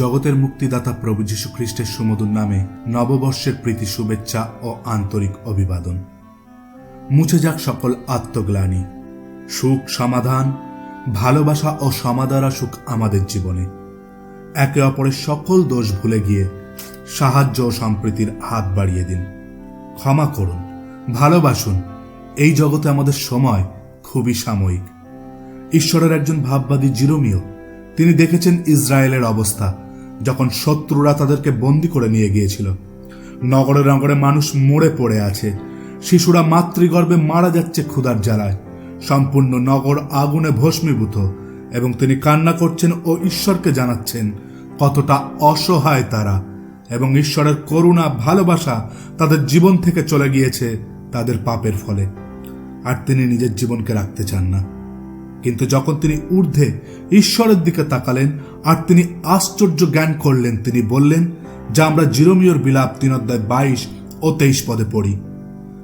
জগতের মুক্তিদাতা প্রভু যীশু খ্রিস্টের সুমধুর নামে নববর্ষের প্রীতি, শুভেচ্ছা ও আন্তরিক অভিবাদন। মুছে যাক সকল আত্মগ্লানি। সুখ, সমাধান, ভালোবাসা ও সমাদার সুখ আমাদের জীবনে। একে অপরের সকল দোষ ভুলে গিয়ে সাহায্য ও সম্প্রীতির হাত বাড়িয়ে দিন। ক্ষমা করুন, ভালোবাসুন। এই জগতে আমাদের সময় খুবই সাময়িক। ঈশ্বরের একজন ভাববাদী জিরোমিও, তিনি দেখেছেন ইসরায়েলের অবস্থা যখন শত্রুরা তাদেরকে বন্দি করে নিয়ে গিয়েছিল। নগরে নগরে মানুষ মরে পড়ে আছে। শিশুরা মাতৃগর্ভে মারা যাচ্ছে ক্ষুধার জ্বালায়। সম্পূর্ণ নগর আগুনে ভস্মীভূত এবং তিনি কান্না করছেন ও ঈশ্বরকে জানাচ্ছেন কতটা অসহায় তারা এবং ঈশ্বরের করুণা, ভালোবাসা তাদের জীবন থেকে চলে গিয়েছে তাদের পাপের ফলে। আর তিনি নিজের জীবনকে রাখতে চান না। কিন্তু যখন তিনি ঊর্ধ্বে ঈশ্বরের দিকে তাকালেন আর তিনি আশ্চর্য জ্ঞান করলেন, তিনি বললেন, যা আমরা জিরোমিয়র বিলাপ তিন অধ্যায় বাইশ ও তেইশ পদে পড়ি।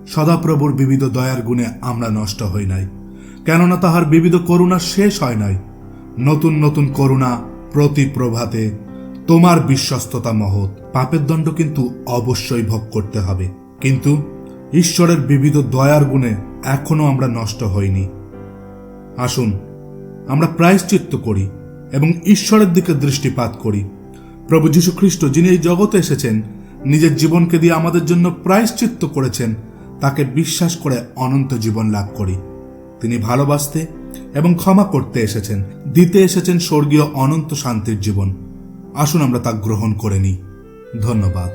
সদাপ্রভুর বিবিধ দয়ার গুণে আমরা নষ্ট হই নাই। কেননা তাহার বিবিধ করুণা শেষ হয় নাই। নতুন নতুন করুণা প্রতি প্রভাতে তোমার বিশ্বস্ততা মহৎ। পাপের দণ্ড কিন্তু অবশ্যই ভোগ করতে হবে। কিন্তু ঈশ্বরের বিবিধ দয়ার গুণে এখনও আমরা নষ্ট হইনি। আসুন, আমরা প্রায়শ্চিত্ত করি এবং ঈশ্বরের দিকে দৃষ্টিপাত করি। প্রভু যীশু খ্রিস্ট যিনি এই জগতে এসেছেন, নিজের জীবনকে দিয়ে আমাদের জন্য প্রায়শ্চিত্ত করেছেন, তাকে বিশ্বাস করে অনন্ত জীবন লাভ করি। তিনি ভালোবাসতে এবং ক্ষমা করতে এসেছেন, দিতে এসেছেন স্বর্গীয় অনন্ত শান্তির জীবন। আসুন আমরা তা গ্রহণ করে নিই। ধন্যবাদ।